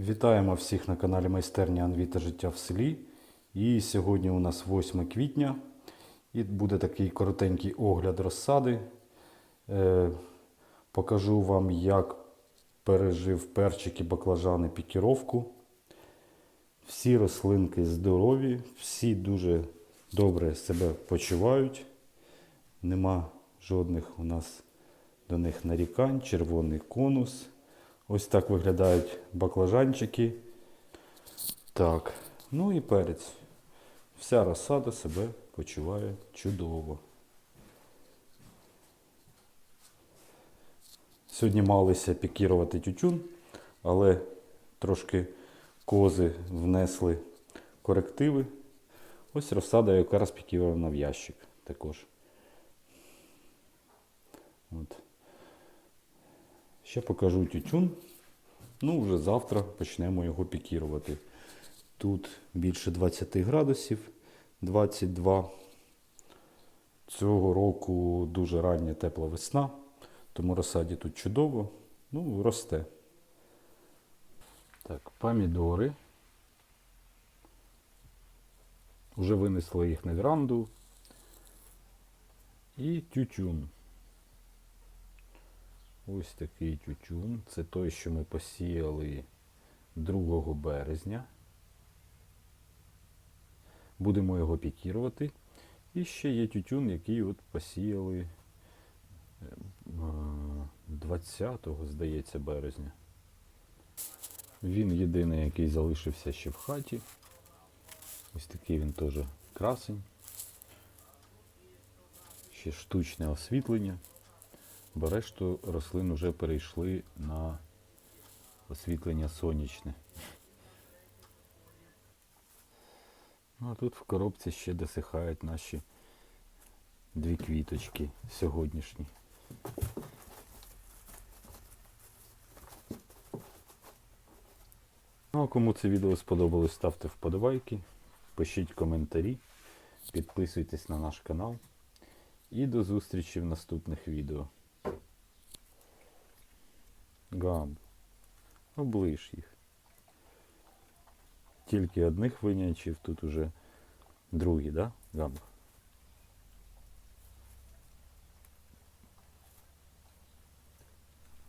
Вітаємо всіх на каналі Майстерня Анвіта Життя в селі. І сьогодні у нас 8 квітня. І буде такий коротенький огляд розсади. Е, покажу вам, як пережив перчик і баклажани пікіровку. Всі рослинки здорові, всі дуже добре себе почувають. Нема жодних у нас до них нарікань, червоний конус. Ось так виглядають баклажанчики. Так, ну і перець. Вся розсада себе почуває чудово. Сьогодні малися пікірувати тютюн, але трошки кози внесли корективи. Ось розсада, яка розпікірована в ящик також. От. Ще покажу тютюн. Ну, вже завтра почнемо його пікірувати. Тут більше 20 градусів, 22. Цього року дуже рання тепла весна, тому розсаді тут чудово, ну, росте. Так, помідори. Уже винесли їх на веранду. І тютюн. Ось такий тютюн. Це той, що ми посіяли 2 березня. Будемо його пікірувати. І ще є тютюн, який от посіяли 20, здається, березня. Він єдиний, який залишився ще в хаті. Ось такий він теж красень. Ще штучне освітлення бо решту рослин вже перейшли на освітлення сонячне. Ну а тут в коробці ще досихають наші дві квіточки сьогоднішні. Ну а кому це відео сподобалось, ставте вподобайки, пишіть коментарі, підписуйтесь на наш канал. І до зустрічі в наступних відео. Гамб. Оближ їх. Тільки одних винячив, тут уже другі, да? Гамб.